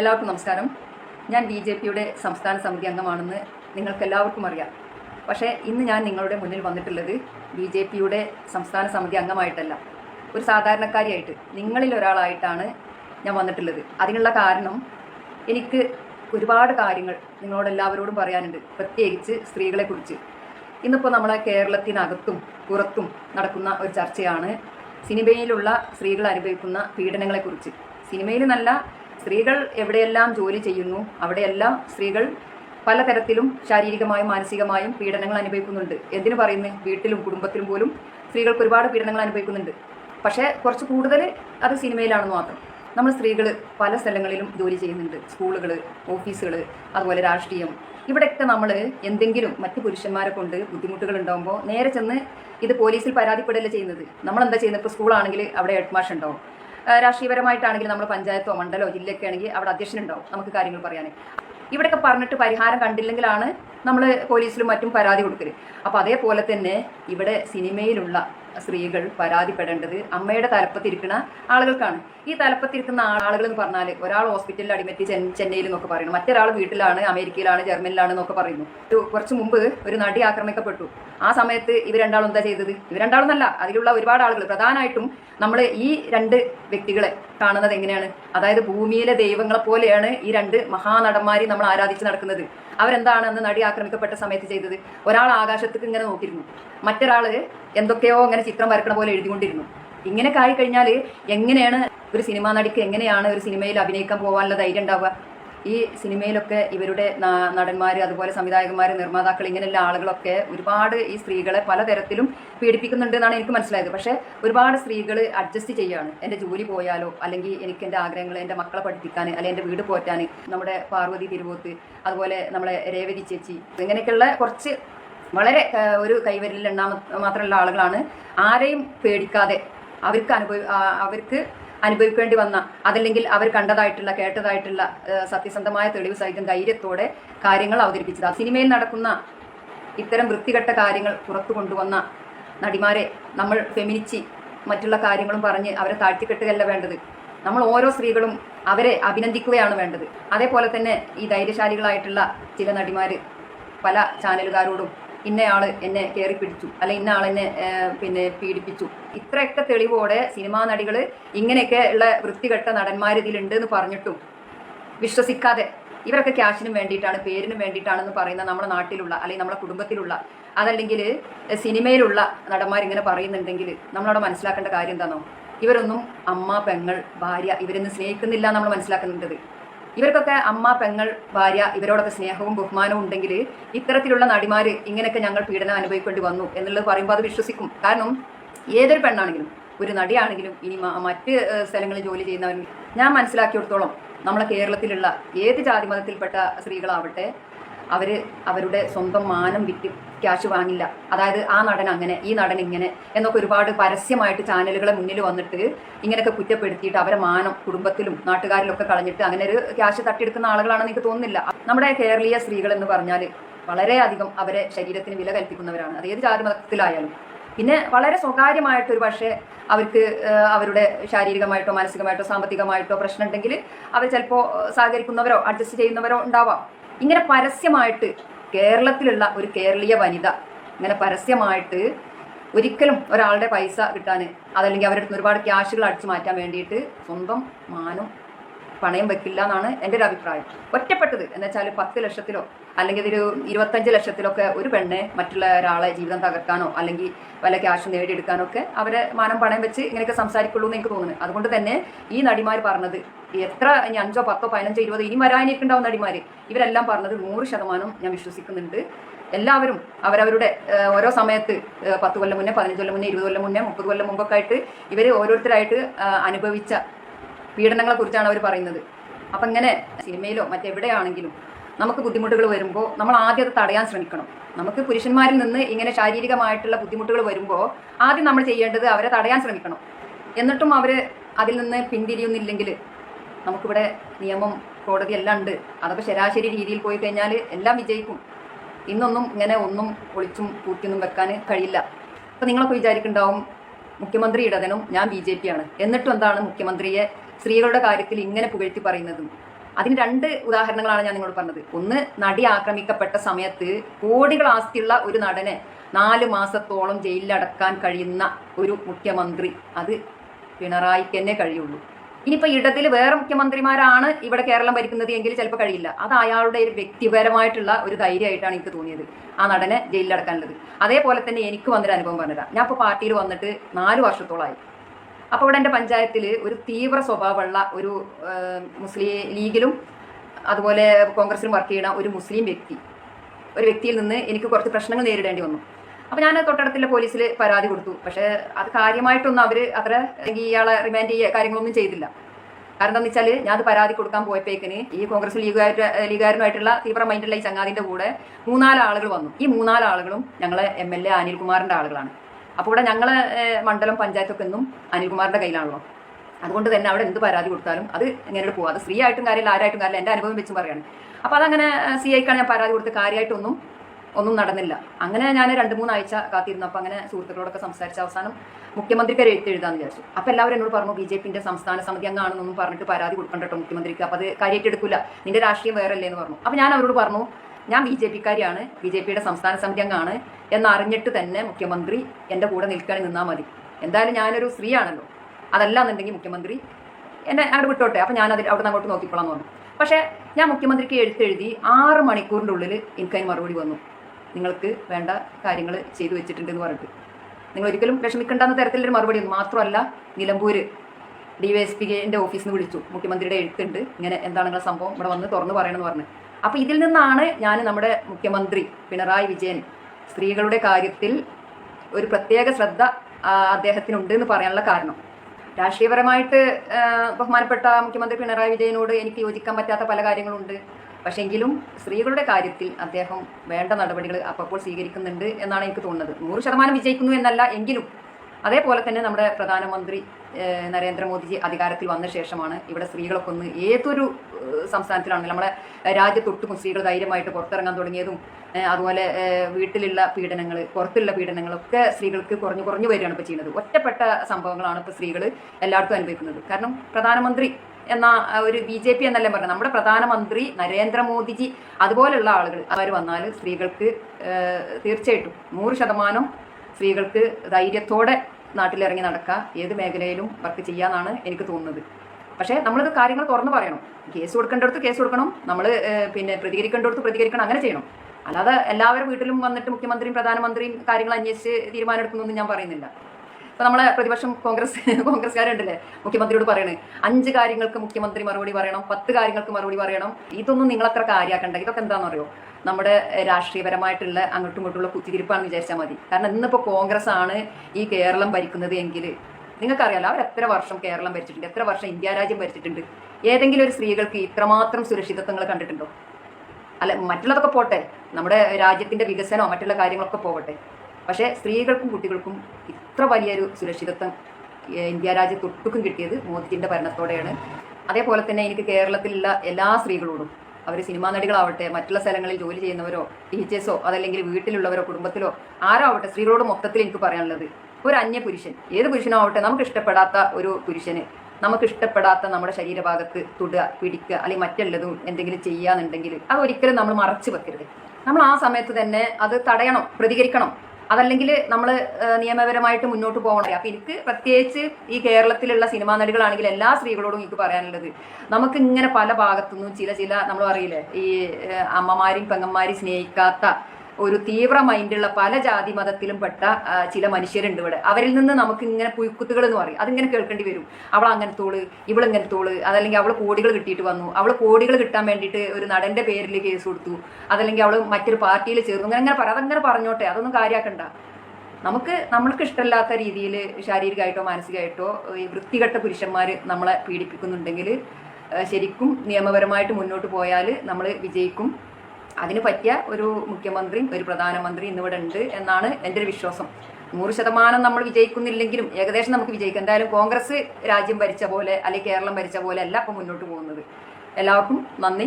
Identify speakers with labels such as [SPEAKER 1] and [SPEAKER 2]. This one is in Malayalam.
[SPEAKER 1] എല്ലാവർക്കും നമസ്കാരം. ഞാൻ ബി ജെ പിയുടെ സംസ്ഥാന സമിതി അംഗമാണെന്ന് നിങ്ങൾക്ക് എല്ലാവർക്കും അറിയാം. പക്ഷേ ഇന്ന് ഞാൻ നിങ്ങളുടെ മുന്നിൽ വന്നിട്ടുള്ളത് ബി ജെ പിയുടെ സംസ്ഥാന സമിതി അംഗമായിട്ടല്ല. ഒരു സാധാരണക്കാരിയായിട്ട് നിങ്ങളിൽ ഒരാളായിട്ടാണ് ഞാൻ വന്നിട്ടുള്ളത്. അതിനുള്ള കാരണം എനിക്ക് ഒരുപാട് കാര്യങ്ങൾ നിങ്ങളോട് എല്ലാവരോടും പറയാനുണ്ട്. പ്രത്യേകിച്ച് സ്ത്രീകളെക്കുറിച്ച്. ഇന്നിപ്പോൾ നമ്മളെ കേരളത്തിനകത്തും പുറത്തും നടക്കുന്ന ഒരു ചർച്ചയാണ് സിനിമയിലുള്ള സ്ത്രീകൾ അനുഭവിക്കുന്ന പീഡനങ്ങളെക്കുറിച്ച്. സിനിമയിൽ നല്ല സ്ത്രീകൾ എവിടെയെല്ലാം ജോലി ചെയ്യുന്നു അവിടെയെല്ലാം സ്ത്രീകൾ പലതരത്തിലും ശാരീരികമായും മാനസികമായും പീഡനങ്ങൾ അനുഭവിക്കുന്നുണ്ട്. എന്തിനു പറയുന്നത് വീട്ടിലും കുടുംബത്തിലും പോലും സ്ത്രീകൾക്ക് ഒരുപാട് പീഡനങ്ങൾ അനുഭവിക്കുന്നുണ്ട്. പക്ഷേ കുറച്ച് കൂടുതൽ അത് സിനിമയിലാണെന്ന് മാത്രം. നമ്മൾ സ്ത്രീകൾ പല സ്ഥലങ്ങളിലും ജോലി ചെയ്യുന്നുണ്ട്. സ്കൂളുകൾ ഓഫീസുകൾ അതുപോലെ രാഷ്ട്രീയം. ഇവിടെയൊക്കെ നമ്മൾ എന്തെങ്കിലും മറ്റു പുരുഷന്മാരെ കൊണ്ട് ബുദ്ധിമുട്ടുകൾ ഉണ്ടാകുമ്പോൾ നേരെ ചെന്ന് ഇത് പോലീസിൽ പരാതിപ്പെടല്ലേ ചെയ്യുന്നത്? നമ്മൾ എന്താ ചെയ്യുന്നത്? ഇപ്പോൾ സ്കൂളാണെങ്കിൽ അവിടെ ഹെഡ് മാഷ് ഉണ്ടാവും രാഷ്ട്രീയപരമായിട്ടാണെങ്കിൽ നമ്മൾ പഞ്ചായത്തോ മണ്ഡലോ ജില്ലയൊക്കെ ആണെങ്കിൽ അവിടെ അധ്യക്ഷനുണ്ടാവും നമുക്ക് കാര്യങ്ങൾ പറയാനേ. ഇവിടെയൊക്കെ പറഞ്ഞിട്ട് പരിഹാരം കണ്ടില്ലെങ്കിലാണ് നമ്മൾ പോലീസിലും മറ്റും പരാതി കൊടുക്കൽ അപ്പോൾ അതേപോലെ തന്നെ ഇവിടെ സിനിമയിലുള്ള സ്ത്രീകൾ പരാതിപ്പെടേണ്ടത് അമ്മയുടെ തലപ്പത്തിരിക്കുന്ന ആളുകൾക്കാണ്. ഈ തലപ്പത്തിരിക്കുന്ന ആളുകൾ എന്ന് പറഞ്ഞാൽ ഒരാൾ ഹോസ്പിറ്റലിൽ അടിമറ്റി ചെന്നൈയിൽ എന്നൊക്കെ പറയുന്നു. മറ്റൊരാൾ വീട്ടിലാണ് അമേരിക്കയിലാണ് ജർമ്മനിലാണ് എന്നൊക്കെ പറയുന്നു. കുറച്ച് മുമ്പ് ഒരു നടി ആക്രമിക്കപ്പെട്ടു. ആ സമയത്ത് ഇവർ രണ്ടാളും എന്താ ചെയ്തത്? ഇവർ രണ്ടാളും അതിലുള്ള ഒരുപാട് ആളുകൾ. പ്രധാനമായിട്ടും നമ്മൾ ഈ രണ്ട് വ്യക്തികളെ കാണുന്നത് എങ്ങനെയാണ്? അതായത് ഭൂമിയിലെ ദൈവങ്ങളെ പോലെയാണ് ഈ രണ്ട് മഹാനടന്മാരെ നമ്മൾ ആരാധിച്ച് നടക്കുന്നത്. അവരെന്താണ് അന്ന് നടി ആക്രമിക്കപ്പെട്ട സമയത്ത് ചെയ്തത്? ഒരാൾ ആകാശത്തേക്ക് ഇങ്ങനെ നോക്കിയിരുന്നു. മറ്റൊരാൾ എന്തൊക്കെയോ അങ്ങനെ ചിത്രം വരക്കണ പോലെ എഴുതിക്കൊണ്ടിരുന്നു. ഇങ്ങനെ കഴിഞ്ഞാൽ എങ്ങനെയാണ് ഒരു സിനിമാ നടിക്ക് എങ്ങനെയാണ് ഒരു സിനിമയിൽ അഭിനയിക്കാൻ പോകാനുള്ള ധൈര്യം ഉണ്ടാവുക? ഈ സിനിമയിലൊക്കെ ഇവരുടെ നടന്മാർ അതുപോലെ സംവിധായകന്മാർ നിർമ്മാതാക്കൾ ഇങ്ങനെയുള്ള ആളുകളൊക്കെ ഒരുപാട് ഈ സ്ത്രീകളെ പലതരത്തിലും പീഡിപ്പിക്കുന്നുണ്ട് എന്നാണ് എനിക്ക് മനസ്സിലായത്. പക്ഷേ ഒരുപാട് സ്ത്രീകൾ അഡ്ജസ്റ്റ് ചെയ്യുകയാണ് എന്റെ ജോലി പോയാലോ അല്ലെങ്കിൽ എനിക്ക് എന്റെ ആഗ്രഹങ്ങൾ എന്റെ മക്കളെ പഠിപ്പിക്കാൻ അല്ലെങ്കിൽ എന്റെ വീട് പോറ്റാൻ നമ്മുടെ പാർവതി തിരുവോത്ത് അതുപോലെ നമ്മളെ രേവതി ചേച്ചി ഇങ്ങനെയൊക്കെയുള്ള കുറച്ച് വളരെ ഒരു കൈവരലിൽ എണ്ണാൻ മാത്രമുള്ള ആളുകളാണ്. ആരെയും പേടിക്കാതെ അവർക്ക് അനുഭവ അവർക്ക് അനുഭവിക്കേണ്ടി വന്ന അതല്ലെങ്കിൽ അവർ കണ്ടതായിട്ടുള്ള കേട്ടതായിട്ടുള്ള സത്യസന്ധമായ തെളിവ് സഹിതം ധൈര്യത്തോടെ കാര്യങ്ങൾ അവതരിപ്പിച്ചത്. സിനിമയിൽ നടക്കുന്ന ഇത്തരം വൃത്തികെട്ട കാര്യങ്ങൾ പുറത്തു കൊണ്ടുവന്ന നടിമാരെ നമ്മൾ ഫെമിനിച്ചി മറ്റുള്ള കാര്യങ്ങളും പറഞ്ഞ് അവരെ താഴ്ത്തിക്കെട്ടുകയല്ല വേണ്ടത്. നമ്മൾ ഓരോ സ്ത്രീകളും അവരെ അഭിനന്ദിക്കുകയാണ് വേണ്ടത്. അതേപോലെ തന്നെ ഈ ധൈര്യശാലികളായിട്ടുള്ള ചില നടിമാർ പല ചാനലുകാരോടും ഇന്നയാൾ എന്നെ കയറി പിടിച്ചു. അല്ലെ ഇന്ന ആൾ എന്നെ പിന്നെ പീഡിപ്പിച്ചു. ഇത്രയൊക്കെ തെളിവോടെ സിനിമാ നടികൾ ഇങ്ങനെയൊക്കെ ഉള്ള വൃത്തികെട്ട നടന്മാർ ഇതിലുണ്ട് എന്ന് പറഞ്ഞിട്ടും വിശ്വസിക്കാതെ ഇവരൊക്കെ ക്യാഷിനും വേണ്ടിയിട്ടാണ് പേരിനും വേണ്ടിയിട്ടാണെന്ന് പറയുന്ന നമ്മുടെ നാട്ടിലുള്ള അല്ലെങ്കിൽ നമ്മുടെ കുടുംബത്തിലുള്ള അതല്ലെങ്കിൽ സിനിമയിലുള്ള നടന്മാർ ഇങ്ങനെ പറയുന്നുണ്ടെങ്കിൽ നമ്മളവിടെ മനസ്സിലാക്കേണ്ട കാര്യം എന്താണോ ഇവരൊന്നും അമ്മ പെങ്ങൾ ഭാര്യ ഇവരൊന്നും സ്നേഹിക്കുന്നില്ല നമ്മൾ മനസ്സിലാക്കുന്നുണ്ടത്. ഇവർക്കൊക്കെ അമ്മ പെങ്ങൾ ഭാര്യ ഇവരോടൊക്കെ സ്നേഹവും ബഹുമാനവും ഉണ്ടെങ്കിൽ ഇത്തരത്തിലുള്ള നടിമാര് ഇങ്ങനെയൊക്കെ ഞങ്ങൾ പീഡനം അനുഭവിക്കേണ്ടി വന്നു എന്നുള്ളത് പറയുമ്പോൾ അത് വിശ്വസിക്കും. കാരണം ഏതൊരു പെണ്ണാണെങ്കിലും ഒരു നടിയാണെങ്കിലും ഇനി മറ്റ് സ്ഥലങ്ങളിൽ ജോലി ചെയ്യുന്നവർ ഞാൻ മനസ്സിലാക്കിയെടുത്തോളം നമ്മളെ കേരളത്തിലുള്ള ഏത് ജാതി മതത്തിൽപ്പെട്ട സ്ത്രീകളാവട്ടെ അവർ അവരുടെ സ്വന്തം മാനം വിറ്റ് ക്യാഷ് വാങ്ങില്ല. അതായത് ആ നടൻ അങ്ങനെ ഈ നടൻ ഇങ്ങനെ എന്നൊക്കെ ഒരുപാട് പരസ്യമായിട്ട് ചാനലുകളെ മുന്നിൽ വന്നിട്ട് ഇങ്ങനെയൊക്കെ കുറ്റപ്പെടുത്തിയിട്ട് അവരെ മാനം കുടുംബത്തിലും നാട്ടുകാരിലൊക്കെ കളഞ്ഞിട്ട് അങ്ങനെ ഒരു ക്യാഷ് തട്ടിയെടുക്കുന്ന ആളുകളാണെന്ന് എനിക്ക് തോന്നുന്നില്ല. നമ്മുടെ കേരളീയ സ്ത്രീകൾ എന്ന് പറഞ്ഞാൽ വളരെയധികം അവരെ ശരീരത്തിന് വില കൽപ്പിക്കുന്നവരാണ്. അത് ഏത് ജാതി മതത്തിലായാലും. പിന്നെ വളരെ സ്വകാര്യമായിട്ട് ഒരു പക്ഷേ അവർക്ക് അവരുടെ ശാരീരികമായിട്ടോ മാനസികമായിട്ടോ സാമ്പത്തികമായിട്ടോ പ്രശ്നം ഉണ്ടെങ്കിൽ അവർ ചിലപ്പോൾ സഹകരിക്കുന്നവരോ അഡ്ജസ്റ്റ് ചെയ്യുന്നവരോ ഉണ്ടാവാം. ഇങ്ങനെ പരസ്യമായിട്ട് കേരളത്തിലുള്ള ഒരു കേരളീയ വനിത ഇങ്ങനെ പരസ്യമായിട്ട് ഒരിക്കലും ഒരാളുടെ പൈസ കിട്ടാൻ അതല്ലെങ്കിൽ അവരുടെ ഒരുപാട് ക്യാഷുകൾ അടിച്ചു മാറ്റാൻ വേണ്ടിയിട്ട് സ്വന്തം മാനം പണയം വെക്കില്ല എന്നാണ് എന്റെ ഒരു അഭിപ്രായം. ഒറ്റപ്പെട്ടത്. എന്ന് വെച്ചാൽ പത്ത് ലക്ഷത്തിലോ അല്ലെങ്കിൽ ഒരു ഇരുപത്തഞ്ച് ലക്ഷത്തിലൊക്കെ ഒരു പെണ്ണെ മറ്റുള്ള ഒരാളെ ജീവിതം തകർക്കാനോ അല്ലെങ്കിൽ വല്ല ക്യാഷ് നേടിയെടുക്കാനോ ഒക്കെ അവരെ മാനം പണയം വെച്ച് ഇങ്ങനെയൊക്കെ സംസാരിക്കുള്ളൂ എന്ന് എനിക്ക് തോന്നുന്നു അതുകൊണ്ട് തന്നെ ഈ നടിമാർ പറഞ്ഞത് എത്ര ഇനി അഞ്ചോ പത്തോ പതിനഞ്ചോ ഇരുപതോ ഇനി വരാനിരിക്കുന്നുണ്ടാവും നടിമാർ ഇവരെല്ലാം പറഞ്ഞത് നൂറ് ശതമാനം ഞാൻ വിശ്വസിക്കുന്നുണ്ട്. എല്ലാവരും അവരവരുടെ ഓരോ സമയത്ത് പത്ത് കൊല്ലം മുന്നേ പതിനഞ്ച് കൊല്ലം മുന്നേ ഇരുപത് കൊല്ലം മുന്നേ മുപ്പത് കൊല്ലം മുമ്പൊക്കെ ആയിട്ട് ഇവർ ഓരോരുത്തരായിട്ട് അനുഭവിച്ച പീഡനങ്ങളെ കുറിച്ചാണ് അവർ പറയുന്നത്. അപ്പം ഇങ്ങനെ സിനിമയിലോ മറ്റെവിടെയാണെങ്കിലും നമുക്ക് ബുദ്ധിമുട്ടുകൾ വരുമ്പോൾ നമ്മൾ ആദ്യം അത് തടയാൻ ശ്രമിക്കണം. നമുക്ക് പുരുഷന്മാരിൽ നിന്ന് ഇങ്ങനെ ശാരീരികമായിട്ടുള്ള ബുദ്ധിമുട്ടുകൾ വരുമ്പോൾ ആദ്യം നമ്മൾ ചെയ്യേണ്ടത് അവരെ തടയാൻ ശ്രമിക്കണം. എന്നിട്ടും അവർ അതിൽ നിന്ന് പിന്തിരിയുന്നില്ലെങ്കിൽ നമുക്കിവിടെ നിയമം കോടതി എല്ലാം ഉണ്ട്. അതൊക്കെ ശരാശരി രീതിയിൽ പോയി കഴിഞ്ഞാൽ എല്ലാം വിജയിക്കും. ഇന്നൊന്നും ഇങ്ങനെ ഒന്നും ഒളിച്ചും പൂത്തിയൊന്നും വെക്കാൻ കഴിയില്ല. അപ്പം നിങ്ങളൊക്കെ വിചാരിക്കുന്നുണ്ടാവും മുഖ്യമന്ത്രി ഇടതനും ഞാൻ ബി ജെ പി ആണ്. എന്നിട്ടും എന്താണ് മുഖ്യമന്ത്രിയെ സ്ത്രീകളുടെ കാര്യത്തിൽ ഇങ്ങനെ പുകഴ്ത്തി പറയുന്നതും. അതിന് രണ്ട് ഉദാഹരണങ്ങളാണ് ഞാൻ നിങ്ങളോട് പറഞ്ഞത്. ഒന്ന് നടി ആക്രമിക്കപ്പെട്ട സമയത്ത് കോടികൾ ആസ്തിയുള്ള ഒരു നടനെ നാല് മാസത്തോളം ജയിലിലടക്കാൻ കഴിയുന്ന ഒരു മുഖ്യമന്ത്രി. അത് പിണറായിക്ക് തന്നെ കഴിയുള്ളൂ. ഇനിയിപ്പോൾ ഇടത്തിൽ വേറെ മുഖ്യമന്ത്രിമാരാണ് ഇവിടെ കേരളം ഭരിക്കുന്നത് എങ്കിൽ ചിലപ്പോൾ കഴിയില്ല. അത് അയാളുടെ ഒരു വ്യക്തിപരമായിട്ടുള്ള ഒരു ധൈര്യമായിട്ടാണ് എനിക്ക് തോന്നിയത് ആ നടനെ ജയിലിലടക്കാനുള്ളത് അതേപോലെ തന്നെ എനിക്ക് വന്നൊരു അനുഭവം പറഞ്ഞുതരാം. ഞാൻ ഇപ്പോൾ പാർട്ടിയിൽ വന്നിട്ട് നാല് വർഷത്തോളമായി അപ്പോൾ ഇവിടെ എന്റെ പഞ്ചായത്തിൽ ഒരു തീവ്ര സ്വഭാവമുള്ള ഒരു മുസ്ലിം ലീഗിലും അതുപോലെ കോൺഗ്രസിലും വർക്ക് ചെയ്യുന്ന ഒരു മുസ്ലിം വ്യക്തി. ഒരു വ്യക്തിയിൽ നിന്ന് എനിക്ക് കുറച്ച് പ്രശ്നങ്ങൾ നേരിടേണ്ടി വന്നു. അപ്പോൾ ഞാൻ തൊട്ടടുത്തുള്ള പോലീസിൽ പരാതി കൊടുത്തു. പക്ഷേ അത് കാര്യമായിട്ടൊന്നും അവർ അത്ര അല്ലെങ്കിൽ ഇയാളെ റിമാൻഡ് ചെയ്യുക കാര്യങ്ങളൊന്നും ചെയ്തില്ല. കാരണം എന്താണെന്ന് വെച്ചാൽ ഞാൻ അത് പരാതി കൊടുക്കാൻ പോയപ്പോഴേക്കിന് ഈ കോൺഗ്രസ് ലീഗുകാരുടെ ലീഗുകാരനുമായിട്ടുള്ള തീവ്ര മൈൻഡുള്ള ഈ ചങ്ങാതിന്റെ കൂടെ മൂന്നാൽ ആളുകൾ വന്നു. ഈ മൂന്നാൽ ആളുകളും ഞങ്ങളെ എം എൽ എ അനിൽകുമാറിന്റെ ആളുകളാണ്. അപ്പോൾ ഇവിടെ ഞങ്ങളെ മണ്ഡലം പഞ്ചായത്തൊക്കെ എന്നും അനിൽകുമാറിന്റെ കയ്യിലാണല്ലോ. അതുകൊണ്ട് തന്നെ അവിടെ എന്ത് പരാതി കൊടുത്താലും അത് എങ്ങനെ പോകും അത് സ്ത്രീ ആയിട്ടും കാര്യമില്ല ആരായിട്ടും കാര്യമില്ല എന്റെ അനുഭവം വെച്ചും പറയാണ്. അപ്പോൾ അതങ്ങനെ സി ഐക്കാണ് ഞാൻ പരാതി കൊടുത്ത് കാര്യമായിട്ടൊന്നും ഒന്നും നടന്നില്ല. അങ്ങനെ ഞാൻ രണ്ട് മൂന്നാഴ്ച കാത്തിരുന്നു. അപ്പോൾ അങ്ങനെ സുഹൃത്തുക്കളോടൊക്കെ സംസാരിച്ച അവസാനം മുഖ്യമന്ത്രിക്ക് ഒരു എഴുത്ത് എഴുതാന്ന് വിചാരിച്ചു. അപ്പോൾ എല്ലാവരും എന്നോട് പറഞ്ഞു ബി ജെ പിന്റെ സംസ്ഥാന സമിതി അംഗമാണെന്നൊന്നും പറഞ്ഞിട്ട് പരാതി കൊടുക്കണ്ട കേട്ടോ മുഖ്യമന്ത്രിക്ക്. അപ്പോൾ അത് കാര്യമായിട്ട് എടുക്കില്ല നിന്റെ രാഷ്ട്രീയം വേറെ അല്ലേ എന്ന് പറഞ്ഞു. അപ്പോൾ ഞാൻ അവരോട് പറഞ്ഞു ഞാൻ ബി ജെ പിക്കാരിയാണ്. ബി ജെ പിയുടെ സംസ്ഥാന സമിതി അംഗമാണ്. എന്നറിഞ്ഞിട്ട് തന്നെ മുഖ്യമന്ത്രി എന്റെ കൂടെ നിൽക്കാൻ നിന്നാൽ മതി. എന്തായാലും ഞാനൊരു സ്ത്രീയാണല്ലോ. അതല്ല എന്നുണ്ടെങ്കിൽ മുഖ്യമന്ത്രി എന്നെ അങ്ങോട്ട് വിട്ടോട്ടെ. അപ്പം ഞാൻ അവിടെ നിന്ന് അങ്ങോട്ട് നോക്കിക്കോളാന്ന് പറഞ്ഞു. പക്ഷേ ഞാൻ മുഖ്യമന്ത്രിക്ക് എഴുത്തെഴുതി ആറ് മണിക്കൂറിന്റെ ഉള്ളിൽ എനിക്കതിന് മറുപടി വന്നു. നിങ്ങൾക്ക് വേണ്ട കാര്യങ്ങൾ ചെയ്തു വെച്ചിട്ടുണ്ട് എന്ന് പറഞ്ഞിട്ട്. നിങ്ങൾ ഒരിക്കലും വിഷമിക്കേണ്ടെന്ന തരത്തിലൊരു മറുപടി ഒന്നും മാത്രമല്ല നിലമ്പൂർ ഡി വൈ എസ് പിന്റെ ഓഫീസിൽ നിന്ന് വിളിച്ചു. മുഖ്യമന്ത്രിയുടെ എഴുത്തുണ്ട്. ഇങ്ങനെ എന്താണ് നിങ്ങളുടെ സംഭവം? ഇവിടെ വന്ന് തുറന്നു പറയണമെന്ന് പറഞ്ഞു. അപ്പോൾ ഇതിൽ നിന്നാണ് ഞാൻ നമ്മുടെ മുഖ്യമന്ത്രി പിണറായി വിജയൻ സ്ത്രീകളുടെ കാര്യത്തിൽ ഒരു പ്രത്യേക ശ്രദ്ധ അദ്ദേഹത്തിനുണ്ട് എന്ന് പറയാനുള്ള കാരണം. രാഷ്ട്രീയപരമായിട്ട് ബഹുമാനപ്പെട്ട മുഖ്യമന്ത്രി പിണറായി വിജയനോട് എനിക്ക് യോജിക്കാൻ പറ്റാത്ത പല കാര്യങ്ങളുണ്ട്. പക്ഷേ എങ്കിലും സ്ത്രീകളുടെ കാര്യത്തിൽ അദ്ദേഹം വേണ്ട നടപടികൾ അപ്പോൾ സ്വീകരിക്കുന്നുണ്ട് എന്നാണ് എനിക്ക് തോന്നുന്നത്. നൂറ് ശതമാനം വിജയിക്കുന്നു എന്നല്ല എങ്കിലും അതേപോലെ തന്നെ നമ്മുടെ പ്രധാനമന്ത്രി നരേന്ദ്രമോദിജി അധികാരത്തിൽ വന്ന ശേഷമാണ് ഇവിടെ സ്ത്രീകളൊക്കെ ഒന്ന് ഏതൊരു സംസ്ഥാനത്തിലാണെങ്കിലും നമ്മുടെ രാജ്യത്തൊട്ടും സ്ത്രീകൾ ധൈര്യമായിട്ട് പുറത്തിറങ്ങാൻ തുടങ്ങിയതും അതുപോലെ വീട്ടിലുള്ള പീഡനങ്ങൾ പുറത്തുള്ള പീഡനങ്ങളൊക്കെ സ്ത്രീകൾക്ക് കുറഞ്ഞു കുറഞ്ഞു വരികയാണ് ഇപ്പോൾ ചെയ്യുന്നത്. ഒറ്റപ്പെട്ട സംഭവങ്ങളാണ് ഇപ്പോൾ സ്ത്രീകൾ എല്ലായിടത്തും അനുഭവിക്കുന്നത്. കാരണം പ്രധാനമന്ത്രി എന്ന ഒരു ബി ജെ പി എന്നല്ലേ പറഞ്ഞത്. നമ്മുടെ പ്രധാനമന്ത്രി നരേന്ദ്രമോദിജി അതുപോലെയുള്ള ആളുകൾ. അവർ വന്നാൽ സ്ത്രീകൾക്ക് തീർച്ചയായിട്ടും നൂറ് ശതമാനം സ്ത്രീകൾക്ക് ധൈര്യത്തോടെ നാട്ടിലിറങ്ങി നടക്കുക ഏത് മേഖലയിലും വർക്ക് ചെയ്യാന്നാണ് എനിക്ക് തോന്നുന്നത്. പക്ഷേ നമ്മളിത് കാര്യങ്ങൾ തുറന്നു പറയണം. കേസ് കൊടുക്കേണ്ടടുത്ത് കേസ് കൊടുക്കണം നമ്മൾ പിന്നെ പ്രതികരിക്കേണ്ടടുത്ത് പ്രതികരിക്കണം അങ്ങനെ ചെയ്യണം. അല്ലാതെ എല്ലാവരും വീട്ടിലും വന്നിട്ട് മുഖ്യമന്ത്രിയും പ്രധാനമന്ത്രിയും കാര്യങ്ങൾ അന്വേഷിച്ച് തീരുമാനമെടുക്കുന്നു എടുക്കുന്നൊന്നും ഞാൻ പറയുന്നില്ല. ഇപ്പൊ നമ്മളെ പ്രതിപക്ഷം കോൺഗ്രസ് കോൺഗ്രസ്സുകാരുണ്ടല്ലേ? മുഖ്യമന്ത്രിയോട് പറയണേ. അഞ്ച് കാര്യങ്ങൾക്ക് മുഖ്യമന്ത്രി മറുപടി പറയണം പത്ത് കാര്യങ്ങൾക്ക് മറുപടി പറയണം. ഇതൊന്നും നിങ്ങൾ അത്ര കാര്യമാക്കണ്ട ഇതൊക്കെ എന്താണെന്ന് അറിയോ നമ്മുടെ രാഷ്ട്രീയപരമായിട്ടുള്ള അങ്ങോട്ടും ഇങ്ങോട്ടുള്ള കുത്തിരിപ്പാണെന്ന് വിചാരിച്ചാൽ മതി. കാരണം ഇന്നിപ്പോൾ കോൺഗ്രസ് ആണ് ഈ കേരളം ഭരിക്കുന്നത് എങ്കിൽ നിങ്ങൾക്കറിയാലോ അവർ എത്ര വർഷം കേരളം ഭരിച്ചിട്ടുണ്ട് എത്ര വർഷം ഇന്ത്യ രാജ്യം ഭരിച്ചിട്ടുണ്ട്. ഏതെങ്കിലും ഒരു സ്ത്രീകൾക്ക് ഇത്രമാത്രം സുരക്ഷിതത്വങ്ങൾ കണ്ടിട്ടുണ്ടോ? അല്ല മറ്റുള്ളതൊക്കെ പോട്ടെ. നമ്മുടെ രാജ്യത്തിന്റെ വികസനമോ മറ്റുള്ള കാര്യങ്ങളൊക്കെ പോകട്ടെ പക്ഷേ സ്ത്രീകൾക്കും കുട്ടികൾക്കും ഇത്ര വലിയൊരു സുരക്ഷിതത്വം ഇന്ത്യ രാജ്യത്ത് ഒട്ടുക്കും കിട്ടിയത് മോദിജിന്റെ ഭരണത്തോടെയാണ്. അതേപോലെ തന്നെ എനിക്ക് കേരളത്തിലുള്ള എല്ലാ സ്ത്രീകളോടും അവർ സിനിമാ നടികളാവട്ടെ മറ്റുള്ള സ്ഥലങ്ങളിൽ ജോലി ചെയ്യുന്നവരോ ടീച്ചേഴ്സോ അതല്ലെങ്കിൽ വീട്ടിലുള്ളവരോ കുടുംബത്തിലോ ആരോ ആവട്ടെ സ്ത്രീകളോട് മൊത്തത്തിൽ എനിക്ക് പറയാനുള്ളത് ഒരു അന്യ പുരുഷൻ ഏത് പുരുഷനാവട്ടെ നമുക്ക് ഇഷ്ടപ്പെടാത്ത ഒരു പുരുഷന് നമുക്ക് ഇഷ്ടപ്പെടാത്ത നമ്മുടെ ശരീരഭാഗത്ത് തൊടുക പിടിക്കുക അല്ലെങ്കിൽ മറ്റുള്ളതും എന്തെങ്കിലും ചെയ്യാന്നുണ്ടെങ്കിൽ അത് ഒരിക്കലും നമ്മൾ മറച്ചു വെക്കരുത്. നമ്മൾ ആ സമയത്ത് തന്നെ അത് തടയണം പ്രതികരിക്കണം. അതല്ലെങ്കിൽ നമ്മൾ നിയമപരമായിട്ട് മുന്നോട്ട് പോകണം അപ്പൊ എനിക്ക് പ്രത്യേകിച്ച് ഈ കേരളത്തിലുള്ള സിനിമാ നടികളാണെങ്കിൽ എല്ലാ സ്ത്രീകളോടും എനിക്ക് പറയാനുള്ളത് നമുക്ക് ഇങ്ങനെ പല ഭാഗത്തുനിന്നും ചില ചില നമ്മൾ അറിയില്ലേ ഈ അമ്മമാരും പെങ്ങന്മാരും സ്നേഹിക്കാത്ത ഒരു തീവ്ര മൈൻഡുള്ള പല ജാതി മതത്തിലും പെട്ട ചില മനുഷ്യരുണ്ട് ഇവിടെ. അവരിൽ നിന്ന് നമുക്ക് ഇങ്ങനെ പുയ്ക്കുത്തുകൾ എന്ന് പറയും. അതിങ്ങനെ കേൾക്കേണ്ടി വരും. അവൾ അങ്ങനത്തോൾ ഇവൾ ഇങ്ങനത്തോൾ. അതല്ലെങ്കിൽ അവൾ കോടികൾ കിട്ടിയിട്ട് വന്നു. അവൾ കോടികൾ കിട്ടാൻ വേണ്ടിയിട്ട് ഒരു നടന്റെ പേരിൽ കേസ് കൊടുത്തു. അതല്ലെങ്കിൽ അവൾ മറ്റൊരു പാർട്ടിയിൽ ചേർന്നു. അങ്ങനെ അങ്ങനെ പറ അതങ്ങനെ പറഞ്ഞോട്ടെ. അതൊന്നും കാര്യമാക്കണ്ട നമുക്ക് നമ്മൾക്ക് ഇഷ്ടമില്ലാത്ത രീതിയിൽ ശാരീരികമായിട്ടോ മാനസികമായിട്ടോ ഈ വൃത്തികെട്ട പുരുഷന്മാർ നമ്മളെ പീഡിപ്പിക്കുന്നുണ്ടെങ്കിൽ ശരിക്കും നിയമപരമായിട്ട് മുന്നോട്ട് പോയാൽ നമ്മൾ വിജയിക്കും. അതിന് പറ്റിയ ഒരു മുഖ്യമന്ത്രിയും ഒരു പ്രധാനമന്ത്രിയും ഇന്നിവിടെ ഉണ്ട് എന്നാണ് എന്റെ ഒരു വിശ്വാസം. നൂറ് ശതമാനം നമ്മൾ വിജയിക്കുന്നില്ലെങ്കിലും ഏകദേശം നമുക്ക് വിജയിക്കാം. എന്തായാലും കോൺഗ്രസ് രാജ്യം ഭരിച്ച പോലെ അല്ലെങ്കിൽ കേരളം ഭരിച്ച പോലെ അല്ല ഇപ്പം മുന്നോട്ട് പോകുന്നത്. എല്ലാവർക്കും നന്ദി.